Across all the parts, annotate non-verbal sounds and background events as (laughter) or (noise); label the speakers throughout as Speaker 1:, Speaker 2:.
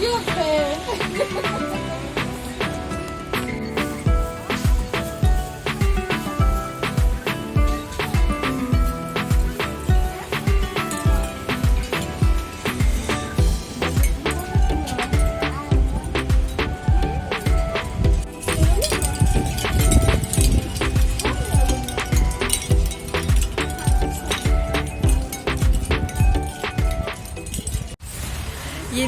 Speaker 1: 又黑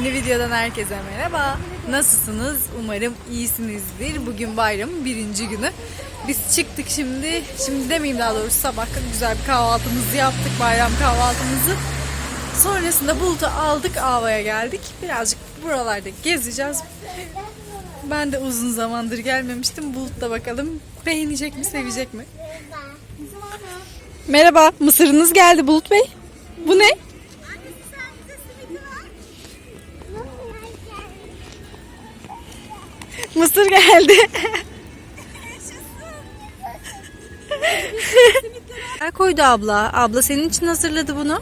Speaker 1: Yeni videodan herkese merhaba. Nasılsınız? Umarım iyisinizdir. Bugün bayramın birinci günü. Biz çıktık şimdi. Şimdi demeyeyim daha doğrusu sabah güzel bir kahvaltımızı yaptık. Bayram kahvaltımızı. Sonrasında Bulut'u aldık Ava'ya geldik. Birazcık buralarda gezeceğiz. Ben de uzun zamandır gelmemiştim. Bulut da bakalım beğenecek mi, sevecek mi? Merhaba, mısırınız geldi Bulut Bey. Bu ne? Mısır geldi. Koydu abla? Abla senin için hazırladı bunu.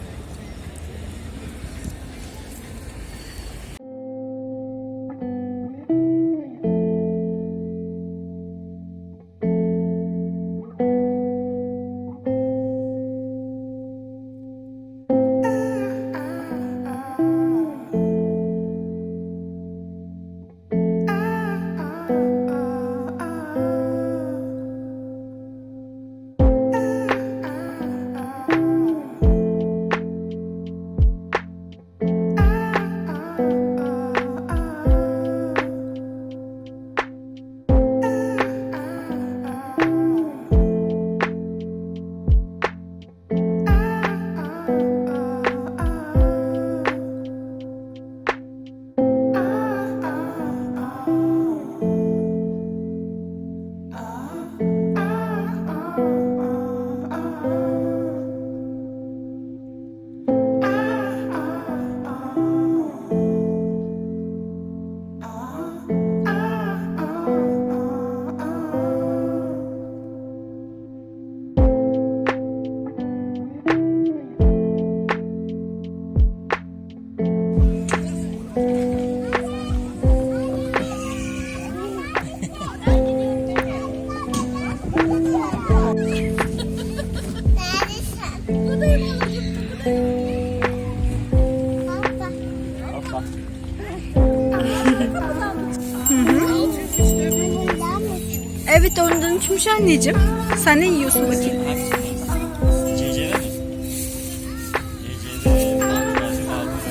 Speaker 1: Evet ondan uçmuş anneciğim. Sen ne yiyorsun bakayım?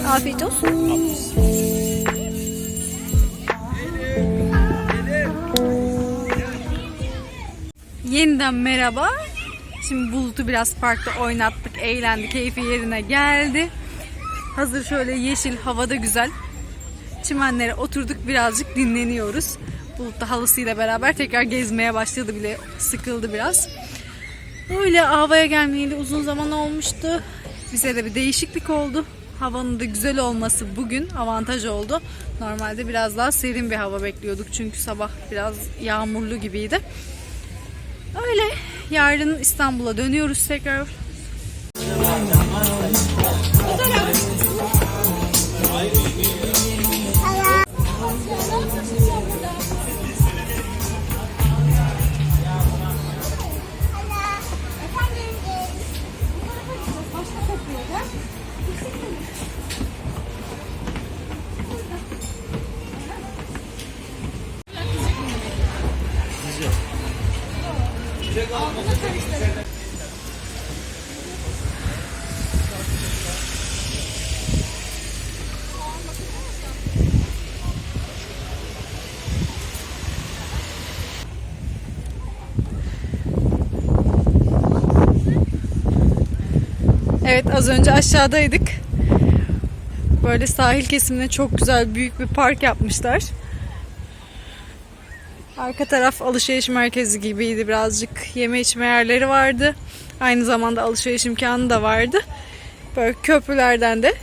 Speaker 1: Afiyet olsun. Yeniden merhaba. Şimdi Bulut'u biraz parkta oynattık, eğlendi, keyfi yerine geldi. Hazır şöyle yeşil, havada güzel. Çimenlere oturduk, birazcık dinleniyoruz. Bulut da halısıyla beraber tekrar gezmeye başladı bile, sıkıldı biraz. Öyle havaya gelmeyeli uzun zaman olmuştu. Bize de bir değişiklik oldu. Havanın da güzel olması bugün avantaj oldu. Normalde biraz daha serin bir hava bekliyorduk çünkü sabah biraz yağmurlu gibiydi. Öyle yarın İstanbul'a dönüyoruz tekrar. Evet az önce aşağıdaydık. Böyle sahil kesimine çok güzel büyük bir park yapmışlar. Arka taraf alışveriş merkezi gibiydi birazcık. Yeme içme yerleri vardı. Aynı zamanda alışveriş imkanı da vardı. Böyle köprülerden de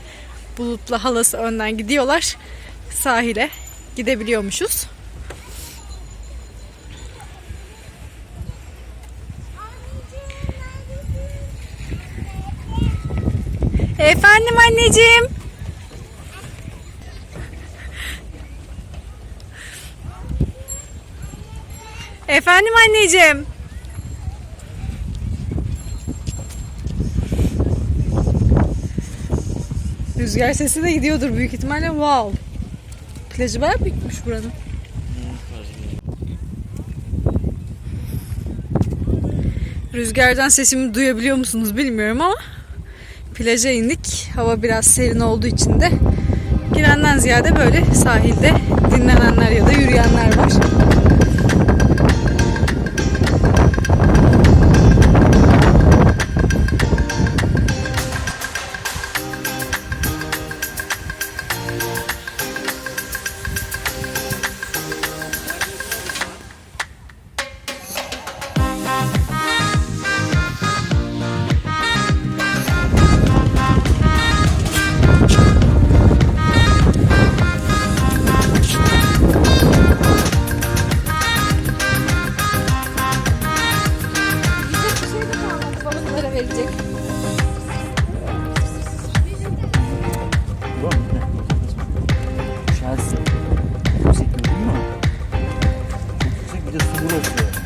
Speaker 1: bulutla halası önden gidiyorlar. Sahile gidebiliyormuşuz. Efendim anneciğim. Efendim anneciğim. Rüzgar sesi de gidiyordur büyük ihtimalle. Wow. Plajı bayağı büyükmüş buranın. Rüzgardan sesimi duyabiliyor musunuz bilmiyorum ama plaja indik. Hava biraz serin olduğu için de girenden ziyade böyle sahilde dinlenenler ya da yürüyenler var.
Speaker 2: Yüksek bir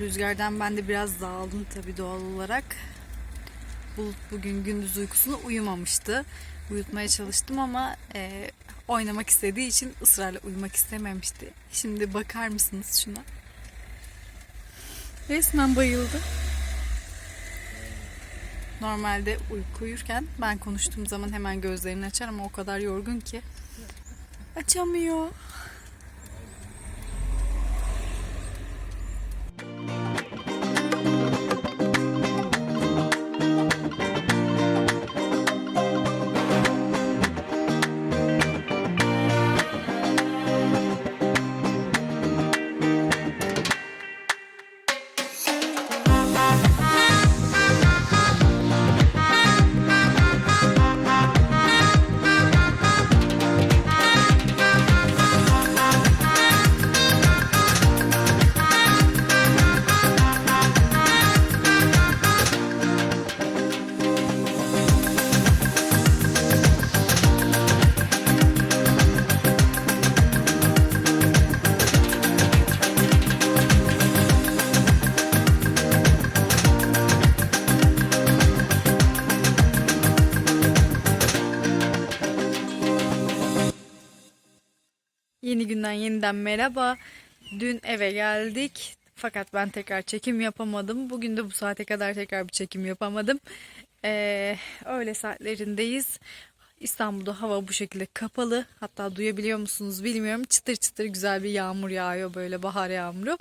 Speaker 1: Rüzgardan ben de biraz dağıldım tabii doğal olarak. Bulut bugün gündüz uykusunu uyumamıştı. Uyutmaya çalıştım ama e, oynamak istediği için ısrarla uyumak istememişti. Şimdi bakar mısınız şuna? Resmen bayıldı. Normalde uyku uyurken ben konuştuğum zaman hemen gözlerini açar ama o kadar yorgun ki açamıyor. Yeni günden yeniden merhaba. Dün eve geldik. Fakat ben tekrar çekim yapamadım. Bugün de bu saate kadar tekrar bir çekim yapamadım. Ee, öğle saatlerindeyiz. İstanbul'da hava bu şekilde kapalı. Hatta duyabiliyor musunuz bilmiyorum. Çıtır çıtır güzel bir yağmur yağıyor böyle bahar yağmuru.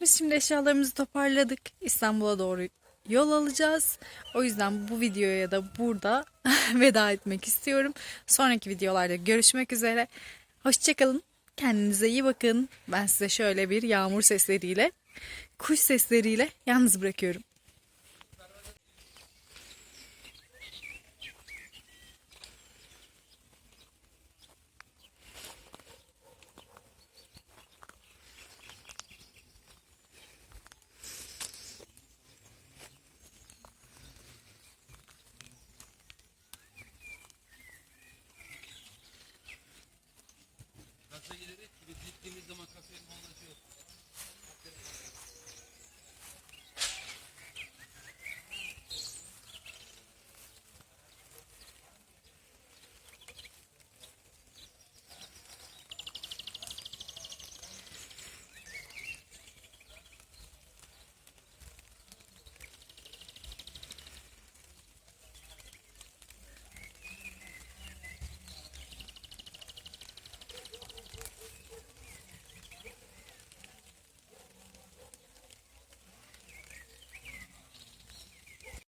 Speaker 1: Biz şimdi eşyalarımızı toparladık. İstanbul'a doğru yol alacağız. O yüzden bu videoya da burada (laughs) veda etmek istiyorum. Sonraki videolarda görüşmek üzere. Hoşçakalın. Kendinize iyi bakın. Ben size şöyle bir yağmur sesleriyle, kuş sesleriyle yalnız bırakıyorum.